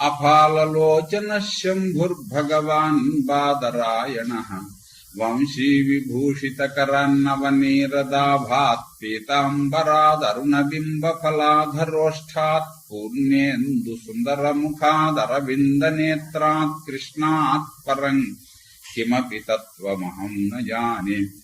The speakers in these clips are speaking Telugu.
अफालोचन शंभुर्भगवान् बादरायणः वंशी विभूषितकरान्नवनीरदाभात् पीताम्बरादरुणबिम्बफलाधरोष्ठात् पूर्णेन्दुसुन्दरमुखादरविन्दनेत्रात् कृष्णात् परम् किमपि तत्त्वमहम् न जाने।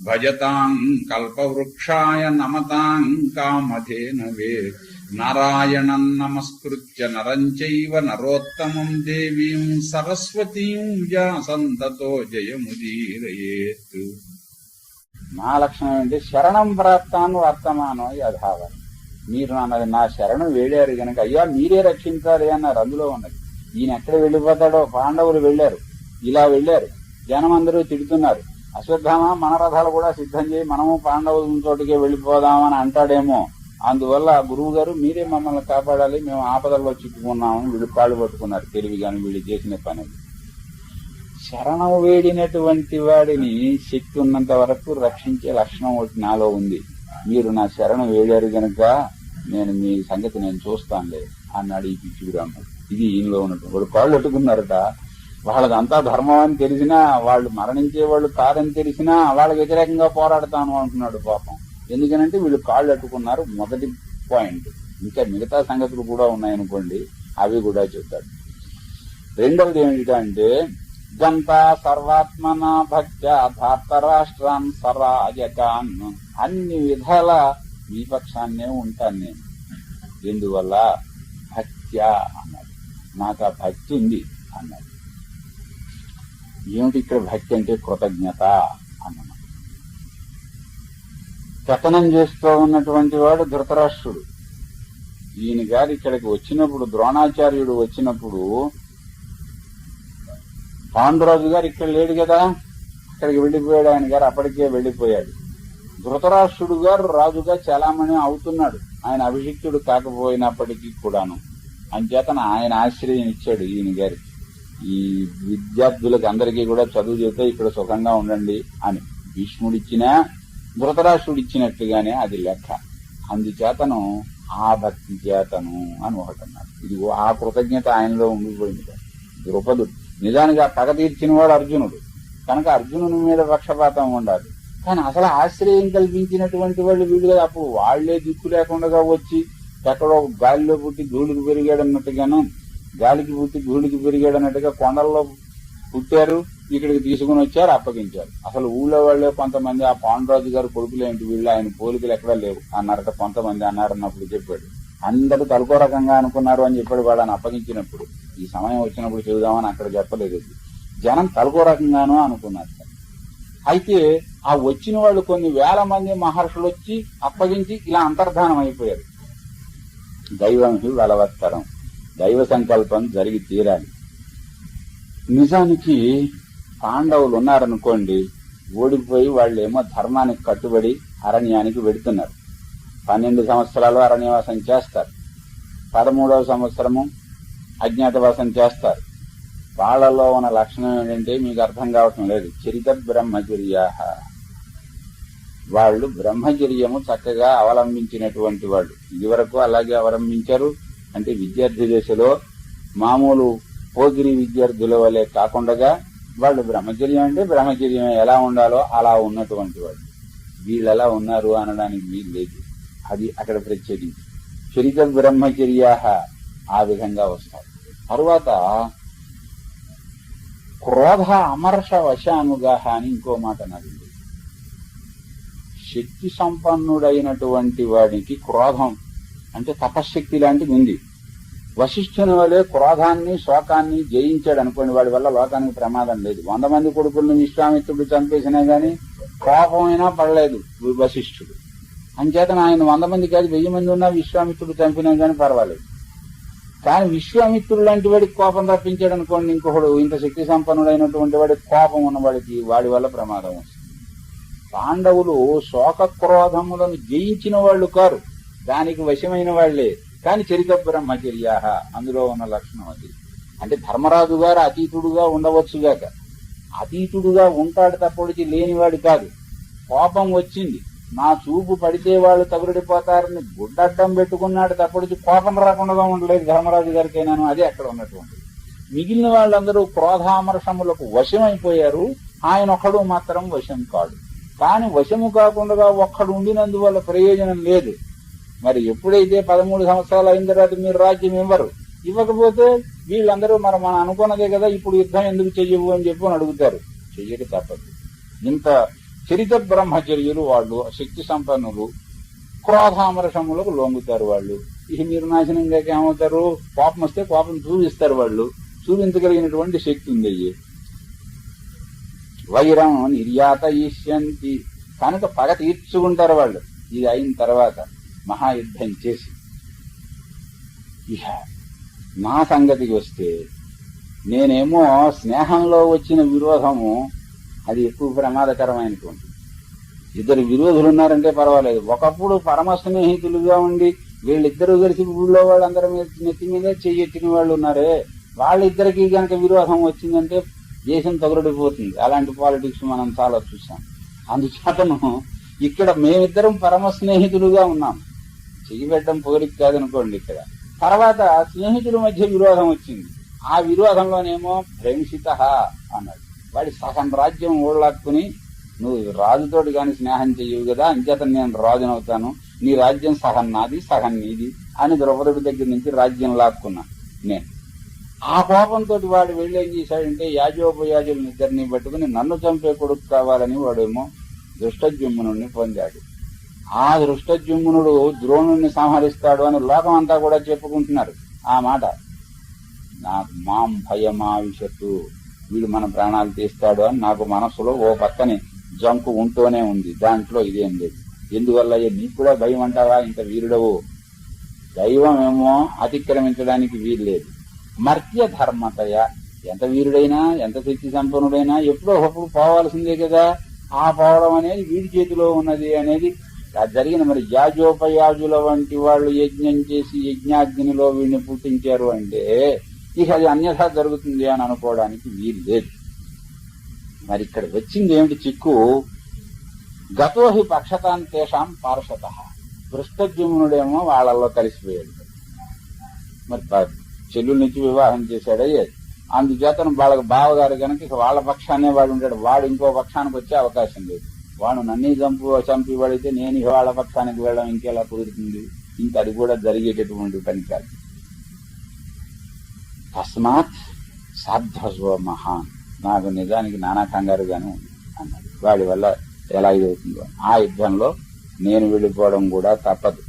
భజతాం కల్పవృక్షాయ నమతాం కామధేనవే నారాయణం నమస్కృత్య నరం చైవ నరోత్తమం దేవీం సరస్వతీం వ్యాసంతతో జయముదీరయేత్ నా లక్షణం ఏంటి శరణం ప్రాప్తాను వర్తమానం యథావరం మీరు అన్నది నా శరణం వేడారు గనక అయ్యా మీరే రక్షించాలి అన్నారు అందులో ఉన్నది. ఈయన ఎక్కడ వెళ్ళిపోతాడో పాండవులు వెళ్ళారు. ఇలా వెళ్ళారు. జనం అందరూ తిడుతున్నారు. అశ్వత్థామ మన రథాలు కూడా సిద్ధం చేయి మనము పాండవుల చోటికే వెళ్ళిపోదామని అంటాడేమో. అందువల్ల గురువు గారు మీరే మమ్మల్ని కాపాడాలి మేము ఆపదల్లో చిక్కుకున్నామని వీళ్ళు కాళ్ళు పట్టుకున్నారు తెలివి కానీ వీళ్ళు చేసిన పని. శరణం వేడినటువంటి వాడిని శక్తి ఉన్నంత వరకు రక్షించే లక్షణం ఒకటి నాలో ఉంది. మీరు నా శరణం వేడారు గనక నేను మీ సంగతి నేను చూస్తానులే అన్నాడు ఈ పిచ్చి బ్రాహ్మణుడు ఇది ఈయనలో ఉన్నట్టు వాడు కాళ్ళు పట్టుకున్నారట. వాళ్ళదంతా ధర్మం అని తెలిసినా వాళ్ళు మరణించే వాళ్ళు కాదని తెలిసినా వాళ్ళకి వ్యతిరేకంగా పోరాడతాను అంటున్నాడు పాపం. ఎందుకనంటే వీళ్ళు కాళ్ళు అట్టుకున్నారు మొదటి పాయింట్. ఇంకా మిగతా సంగతులు కూడా ఉన్నాయనుకోండి అవి కూడా చెప్తాడు. రెండవది ఏమిటంటే జంతా సర్వాత్మన భక్త్య భారత రాష్ట్రాన్ సరాజకాన్ అన్ని విధాల మీ పక్షాన్నే ఉంటాను నేను. ఎందువల్ల? భక్త్య అన్నాడు. నాకు ఆ భక్తి ఉంది అన్నాడు. ఏమిటి ఇక్కడ భక్తి అంటే కృతజ్ఞత అన్నమాట కథనం చేస్తూ ఉన్నటువంటి వాడు ధృతరాష్ట్రుడు. ఈయన గారు ఇక్కడికి వచ్చినప్పుడు ద్రోణాచార్యుడు వచ్చినప్పుడు పాండురాజు గారు ఇక్కడ లేడు కదా? అక్కడికి వెళ్ళిపోయాడు ఆయన గారు అప్పటికే వెళ్ళిపోయాడు. ధృతరాష్ట్రుడు గారు రాజుగా చలామణి అవుతున్నాడు. ఆయన అభిషిక్తుడు కాకపోయినప్పటికీ కూడాను. అంచేతన ఆయన ఆశ్రయం ఇచ్చాడు ఈయన గారికి. ఈ విద్యార్థులకు అందరికీ కూడా చదువు చెబితే ఇక్కడ సుఖంగా ఉండండి అని. భీష్ముడిచ్చినా ధృతరాష్ట్రుడు ఇచ్చినట్టుగానే అది లెక్క. అందుచేతను ఆ భక్తి చేతను అని ఒకటి అన్నారు. ఇది ఆ కృతజ్ఞత ఆయనలో ఉండిపోయింది ద్రుపదుడు. నిజానికి ఆ పగ తీర్చిన వాడు అర్జునుడు. కనుక అర్జునుని మీద పక్షపాతం ఉండాలి. కానీ అసలు ఆశ్రయం కల్పించినటువంటి వాళ్ళు వీళ్ళు కదా. అప్పుడు వాళ్ళే దిక్కు లేకుండా వచ్చి ఎక్కడో గాలిలో పుట్టి ధూళికి పెరిగాడు అన్నట్టుగాను గాలికి పుట్టి భూమికి పెరిగాడు అన్నట్టుగా కొండల్లో పుట్టారు ఇక్కడికి తీసుకుని వచ్చారు అప్పగించారు. అసలు ఊళ్ళో వాళ్ళే కొంతమంది ఆ పాండరాజు గారు కొడుకులేంటి వీళ్ళు ఆయన పోలికలు ఎక్కడా లేవు. అన్నారట కొంతమంది అన్నారన్నప్పుడు చెప్పాడు. అందరూ తలకో రకంగా అనుకున్నారు అని చెప్పాడు వాళ్ళని అప్పగించినప్పుడు. ఈ సమయం వచ్చినప్పుడు చెబుదామని అక్కడ చెప్పలేదు. జనం తలకో రకంగాను అనుకున్నారు. అయితే ఆ వచ్చిన వాళ్ళు కొన్ని వేల మంది మహర్షులు వచ్చి అప్పగించి ఇలా అంతర్ధానం అయిపోయారు. దైవం హి బలవత్తరం. దైవ సంకల్పం జరిగి తీరాలి. నిజానికి పాండవులు ఉన్నారనుకోండి ఓడిపోయి వాళ్ళేమో ధర్మానికి కట్టుబడి అరణ్యానికి వెడుతున్నారు. పన్నెండు సంవత్సరాలు అరణ్యవాసం చేస్తారు. పదమూడవ సంవత్సరము అజ్ఞాతవాసం చేస్తారు. వాళ్ళలో ఉన్న లక్షణం ఏంటంటే మీకు అర్థం కావటం లేదు. చరిత బ్రహ్మచర్య. వాళ్ళు బ్రహ్మచర్యము చక్కగా అవలంబించినటువంటి వాళ్ళు. ఇదివరకు అలాగే అవలంబించారు. అంటే విద్యార్థి దశలో మామూలు పోగిరి విద్యార్థుల వలె కాకుండా వాళ్ళు బ్రహ్మచర్యం అంటే బ్రహ్మచర్యం ఎలా ఉండాలో అలా ఉన్నటువంటి వాళ్ళు. వీళ్ళు ఎలా ఉన్నారు అనడానికి వీలు లేదు. అది అక్కడ ప్రత్యేకించి. చరిత బ్రహ్మచర్యా ఆ విధంగా వస్తాయి. తరువాత క్రోధ అమర్ష వశానుగా అని ఇంకో మాట నది శక్తి సంపన్నుడైనటువంటి వాడికి క్రోధం అంటే తపశ్శక్తి లాంటిది ఉంది. వశిష్ఠుని వలె క్రోధాన్ని శోకాన్ని జయించాడు అనుకోండి వాడి వల్ల లోకానికి ప్రమాదం లేదు. వంద మంది కొడుకులను విశ్వామిత్రుడు చంపేసినా గాని కోపమైనా పడలేదు వశిష్ఠుడు. అంచేత ఆయన వంద మంది కాదు వెయ్యి మంది ఉన్నా విశ్వామిత్రుడు చంపినా గాని పర్వాలేదు. కానీ విశ్వామిత్రుడు లాంటి వాడికి కోపం తప్పించాడు అనుకోండి ఇంకొకడు ఇంత శక్తి సంపన్నుడైనటువంటి వాడికి కోపం ఉన్నవాడికి వాడి వల్ల ప్రమాదం వస్తుంది. పాండవులు శోక క్రోధములను జయించిన వాళ్ళు కారు. దానికి వశమైన వాళ్ళే కానీ చరిత బ్రహ్మచర్యా అందులో ఉన్న లక్షణం అది. అంటే ధర్మరాజు గారు అతీతుడుగా ఉండవచ్చుగాక అతీతుడుగా ఉంటాడు తప్పటికి లేనివాడు కాదు. కోపం వచ్చింది. నా చూపు పడితే వాళ్ళు తగులడిపోతారని గుడ్డడ్డం పెట్టుకున్నాడు తప్పటికి కోపం రాకుండా ఉండలేదు ధర్మరాజు గారికైనాను. అదే అక్కడ ఉన్నటువంటి. మిగిలిన వాళ్ళందరూ క్రోధామర్షములకు వశమైపోయారు. ఆయన ఒక్కడు మాత్రం వశం కాడు. కానీ వశము కాకుండా ఒక్కడు ఉండినందువల్ల ప్రయోజనం లేదు. మరి ఎప్పుడైతే పదమూడు సంవత్సరాలు అయిన తర్వాత మీరు రాజ్యం ఇవ్వరు ఇవ్వకపోతే వీళ్ళందరూ మరి మనం అనుకున్నదే కదా ఇప్పుడు యుద్ధం ఎందుకు చెయ్యవు అని చెప్పి అడుగుతారు. చెయ్యక తప్పదు. ఇంత చరిత బ్రహ్మచర్యులు వాళ్ళు శక్తి సంపన్నులు క్రోధామరసములకు లొంగుతారు వాళ్ళు. ఇక మీరు నాశనం కాక ఏమవుతారు? కోపం వస్తే కోపం చూపిస్తారు వాళ్ళు. చూపించగలిగినటువంటి శక్తి ఉంది అయ్యి వైరం నిర్యాత ఈష్యంతి కనుక పగ తీర్చుకుంటారు వాళ్ళు. ఇది అయిన తర్వాత. మహాయుద్ధం చేసి. ఇహ నా సంగతికి వస్తే నేనేమో స్నేహంలో వచ్చిన విరోధము అది ఎక్కువ ప్రమాదకరమైనటువంటి ఇద్దరు విరోధులు ఉన్నారంటే పర్వాలేదు. ఒకప్పుడు పరమ స్నేహితులుగా ఉండి వీళ్ళిద్దరూ కలిసి ఊళ్ళో వాళ్ళందరి మీద నెత్తి మీద చెయ్యెత్తిన వాళ్ళు ఉన్నారే. వాళ్ళిద్దరికి గనక విరోధం వచ్చిందంటే దేశం తగులడిపోతుంది. అలాంటి పాలిటిక్స్ మనం చాలా చూసాం. అందుచేతను ఇక్కడ మేమిద్దరం పరమ స్నేహితులుగా ఉన్నాం. చెయ్యి పెట్టడం పోలిక కాదనుకోండి ఇక్కడ. తర్వాత స్నేహితుల మధ్య విరోధం వచ్చింది. ఆ విరోధంలోనేమో ప్రేమిషిత అన్నాడు. వాడి సగం రాజ్యం ఓడలాక్కుని నువ్వు రాజుతోటి కానీ స్నేహం చెయ్యవు కదా అంచేత నేను రాజునవుతాను. నీ రాజ్యం సగం నాది సగం నీది అని ద్రౌపదుడి దగ్గర నుంచి రాజ్యం లాక్కున్నా నేను. ఆ కోపంతో వాడు వెళ్ళి ఏం చేశాడంటే యాజోపయాజులను ఇద్దరిని పట్టుకుని నన్ను చంపే కొడుకు కావాలని వాడేమో దృష్టజుమ్మునుడిని పొందాడు. ఆ దృష్టజుమ్మునుడు ద్రోణుణ్ణి సంహరిస్తాడు అని లోకం అంతా కూడా చెప్పుకుంటున్నారు. ఆ మాట నాకు మాం భయమావిషత్తు వీడు మన ప్రాణాలు తీస్తాడు అని నాకు మనసులో ఓ పక్కని జంకు ఉంటూనే ఉంది. దాంట్లో ఇదేం లేదు. ఎందువల్ల నీకు కూడా భయం అంటావా ఇంత వీరుడవు. దైవం ఏమో అతిక్రమించడానికి వీలు లేదు. మర్త్య ధర్మతయ. ఎంత వీరుడైనా ఎంత శక్తి సంపన్నుడైనా ఎప్పుడో ఒకప్పుడు పోవాల్సిందే కదా. ఆ పోవడం అనేది వీడి చేతిలో ఉన్నది అనేది జరిగిన మరి యాజోపయాజుల వంటి వాళ్ళు యజ్ఞం చేసి యజ్ఞాగ్నిలో వీడిని పుట్టించారు అంటే ఇక అది అన్యథా జరుగుతుంది అని అనుకోవడానికి వీలు లేదు. మరి ఇక్కడ వచ్చింది ఏమిటి చిక్కు? గతోహి పక్షతాంతేషాం పార్షత. పృష్ఠజమునుడేమో వాళ్ళల్లో కలిసిపోయాడు. మరి చెల్లు నుంచి వివాహం చేశాడయ్యే అందుచేతను వాళ్ళకి బావగారు కనుక ఇక వాళ్ళ పక్షాన్నే వాడు ఉంటాడు వాడు ఇంకో పక్షానికి వచ్చే అవకాశం లేదు. వాడు నన్ను చంపు చంపి పడితే నేను ఇక వాళ్ళ పక్షానికి వెళ్ళడం ఇంకెలా కుదురుతుంది? ఇంక అది కూడా జరిగేటటువంటి పని కాదు. తస్మాత్ సాధ్వస్వ మహాన్. నాకు నిజానికి నానా కంగారుగానే ఉంది అన్నాడు. వాడి వల్ల ఎలా ఇదవుతుందో. ఆ యుద్ధంలో నేను వెళ్ళిపోవడం కూడా తప్పదు.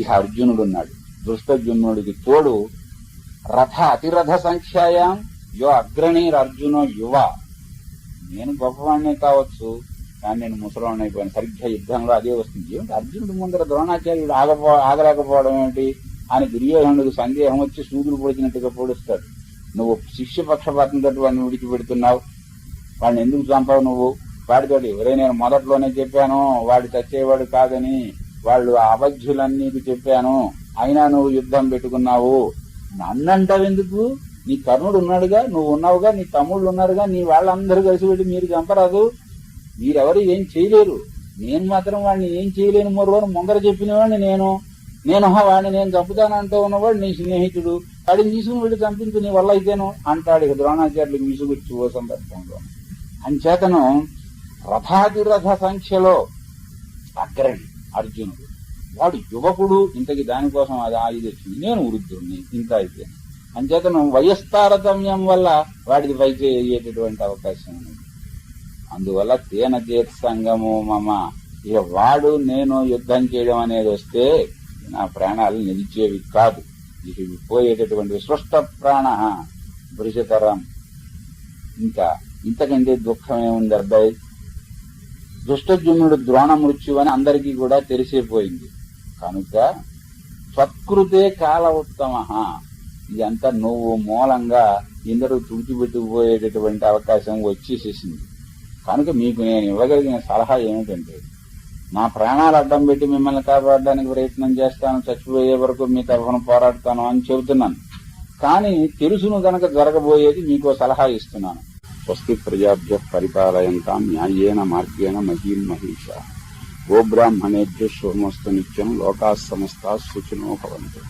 ఇక అర్జునుడు ఉన్నాడు దుష్టజుమ్నుడికి తోడు రథ అతిరథ సంఖ్యాయాం యో అగ్రణీర్ అర్జునో యువ. నేను గొప్పవాణ్ణి కావచ్చు. కానీ నేను ముసలాన్ని అయిపోయాను సరిగ్గా యుద్ధంలో అదే వస్తుంది. ఏమిటి? అర్జునుడు ముందర ద్రోణాచార్యుడు ఆగపో ఆగలేకపోవడం ఏమిటి? అని దుర్యోధనుడికి సందేహం వచ్చి సూదులు పొడిచినట్టుగా పొడుస్తాడు. నువ్వు శిష్య పక్షపాతంతో వాడిని విడిచిపెడుతున్నావు. వాడిని ఎందుకు చంపావు నువ్వు? వాడితోటి ఎవరే నేను మొదట్లోనే చెప్పాను. వాడు చచ్చేవాడు కాదని వాళ్ళు అబద్ధులన్నీ నీకు చెప్పాను. అయినా నువ్వు యుద్ధం పెట్టుకున్నావు. నన్నంటావు ఎందుకు? నీ కర్ణుడు ఉన్నాడుగా నువ్వు ఉన్నావుగా నీ తమ్ముళ్ళు ఉన్నారుగా నీ వాళ్ళందరూ కలిసి పెట్టి మీరు చంపరాదు. మీరెవరు ఏం చేయలేరు. నేను మాత్రం వాడిని ఏం చేయలేను మొర్రోని ముందర చెప్పినవాడిని నేను. నేను వాడిని నేను చంపుతానంటూ ఉన్నవాడు నీ స్నేహితుడు. వాడిని తీసుకుని వెళ్ళి చంపించు నీ వల్ల అయితేను అంటాడు ఇక ద్రోణాచార్యులు విసుగుచ్చి ఓ సందర్భంలో. అంచేతను రథాతిరథ సంఖ్యలో అగ్రణి అర్జునుడు. వాడు యువకుడు ఇంతకి దానికోసం అది ఆ వచ్చింది నేను వృద్ధుడిని ఇంత అయితే అంచేతను వయస్తారతమ్యం వల్ల వాడిది పైకి అయ్యేటటువంటి అవకాశం ఉంది. అందువల్ల తేన సంగము మమ. ఇక వాడు నేను యుద్ధం చేయడం అనేది వస్తే నా ప్రాణాలు నిలిచేవి కాదు. ఇవి పోయేటటువంటి సృష్ట ప్రాణ భృషతరం ఇంకా ఇంతకంటే దుఃఖమే ఉంది అబ్బాయి. దుష్టజుమ్నుడు ద్రోణ మృత్యు అని అందరికీ కూడా తెలిసిపోయింది. కనుక సత్కృతే కాల ఉత్తమ. ఇదంతా నువ్వు మూలంగా ఇందరూ తుడిచిపెట్టుకుపోయేటటువంటి అవకాశం వచ్చేసేసింది. కనుక మీకు నేను ఇవ్వగలిగిన సలహా ఏమిటంటే నా ప్రాణాలు అడ్డం పెట్టి మిమ్మల్ని కాపాడడానికి ప్రయత్నం చేస్తాను చచ్చిపోయే వరకు మీ తరఫున పోరాడతాను అని చెబుతున్నాను. కానీ తెలుసును గనక జరగబోయేది మీకు సలహా ఇస్తున్నాను. స్వస్తి ప్రజాభ్య పరిపాలయంతా న్యాయేన మార్గేణ మహీం మహిష. గోబ్రాహ్మణేభ్య శోమస్తు నిత్యం లోకా సమస్త సూచనో భవంతు.